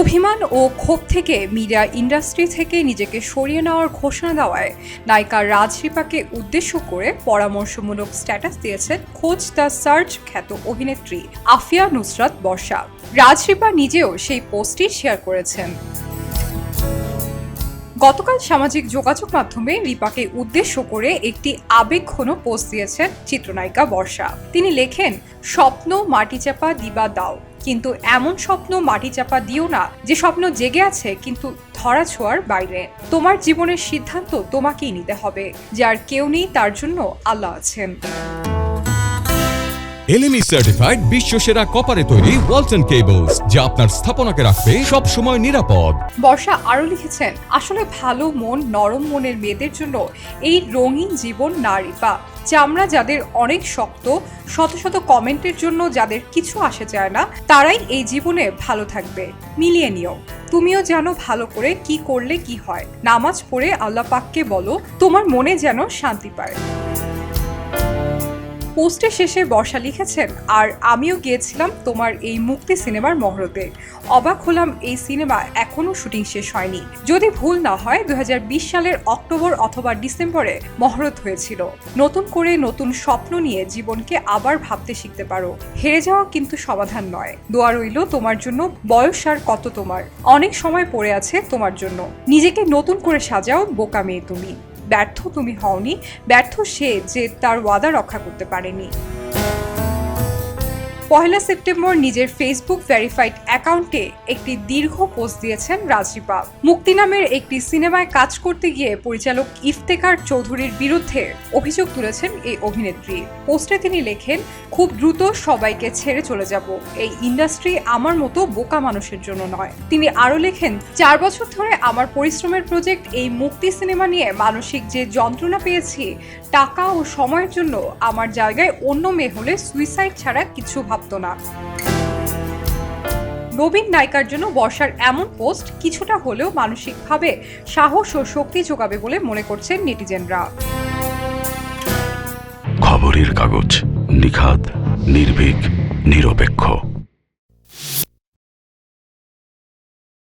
অভিমান ও ক্ষোভ থেকে মিডিয়া ইন্ডাস্ট্রি থেকে নিজেকে সরিয়ে নেওয়ার ঘোষণা দেওয়ায় নায়িকা রাজরিপাকে উদ্দেশ্য করে পরামর্শমূলক স্ট্যাটাস দিয়েছেন খোঁজ দ্য সার্চ খ্যাত অভিনেত্রী আফিয়া নুসরাত বর্ষা। রাজরিপা নিজেও সেই পোস্টটি শেয়ার করেছেন। গতকাল সামাজিক যোগাযোগ মাধ্যমে রিপাকে উদ্দেশ্য করে একটি আবেগঘন পোস্ট দিয়েছেন চিত্রনায়িকা বর্ষা। তিনি লেখেন, স্বপ্ন মাটি চাপা দিবা দাও। কিন্তু এমন স্বপ্ন মাটি চাপা দিও না যে স্বপ্ন জেগে আছে, কিন্তু ধরা ছোঁয়ার বাইরে। তোমার জীবনের সিদ্ধান্ত তোমাকেই নিতে হবে, যার কেউ নেই তার জন্য আল্লাহ আছেন। এলএমই সার্টিফাইড বিশ্ব সেরা কপারে তৈরি ওয়ালটন কেবলস যা আপনার স্থাপনাকে রাখবে সব সময় নিরাপদ। বর্ষা আরও লিখেছেন, আসলে ভালো মন, নরম মনের মেয়েদের জন্য এই রঙিন জীবন নারী বা চামড়া যাদের অনেক শক্ত, শত শত কমেন্টের জন্য যাদের কিছু আসে যায় না, তারাই এই জীবনে ভালো থাকবে। মিলিয়ে নিও। তুমিও জানো ভালো করে কি করলে কি হয়। নামাজ পড়ে আল্লাহ পাককে বলো, তোমার মনে যেন শান্তি পায়। পোস্টের শেষে বর্ষা লিখেছেন, আর আমিও গিয়েছিলাম তোমার এই মুক্তি সিনেমার মহরতে। অবাক হলাম, এই সিনেমা এখনও শুটিং শেষ হয়নি। যদি ভুল না হয় দু হাজার বিশ সালের অক্টোবর অথবা ডিসেম্বরে মহরত হয়েছিল। নতুন করে নতুন স্বপ্ন নিয়ে জীবনকে আবার ভাবতে শিখতে পারো। হেরে যাওয়া কিন্তু সমাধান নয়। দোয়া রইল তোমার জন্য, বয়স আর কত তোমার। অনেক সময় পড়ে আছে তোমার জন্য। নিজেকে নতুন করে সাজাও বোকা মেয়ে তুমি। ব্যর্থ তুমি হওনি ব্যর্থ সে যে তার ওয়াদা রক্ষা করতে পারেনি। পয়লা সেপ্টেম্বর নিজের ফেসবুক ভেরিফাইড অ্যাকাউন্টে একটি দীর্ঘ পোস্ট দিয়েছেন রাজরিপা মুক্তি নামের একটি সিনেমায় কাজ করতে গিয়ে পরিচালক ইফতেকার চৌধুরীর বিরুদ্ধে অভিযোগ তুলেছেন এই অভিনেত্রী। পোস্টে তিনি লেখেন, খুব দ্রুত সবাইকে ছেড়ে চলে যাব। এই ইন্ডাস্ট্রি আমার মতো বোকা মানুষের জন্য নয়। তিনি আরও লেখেন, চার বছর ধরে আমার পরিশ্রমের প্রজেক্ট এই মুক্তি সিনেমা নিয়ে মানসিক যে যন্ত্রণা পেয়েছি, টাকা ও সময়ের জন্য আমার জায়গায় অন্য মেয়ে হলে সুইসাইড ছাড়া কিছু ভাবতো না। নবীন নায়িকার জন্য বর্ষার এমন পোস্ট কিছুটা হলেও মানসিকভাবে সাহস ও শক্তি যোগাবে বলে মনে করছেন নেটিজেনরা। খবরের কাগজ নিখাত নির্ভীক, নিরপেক্ষ।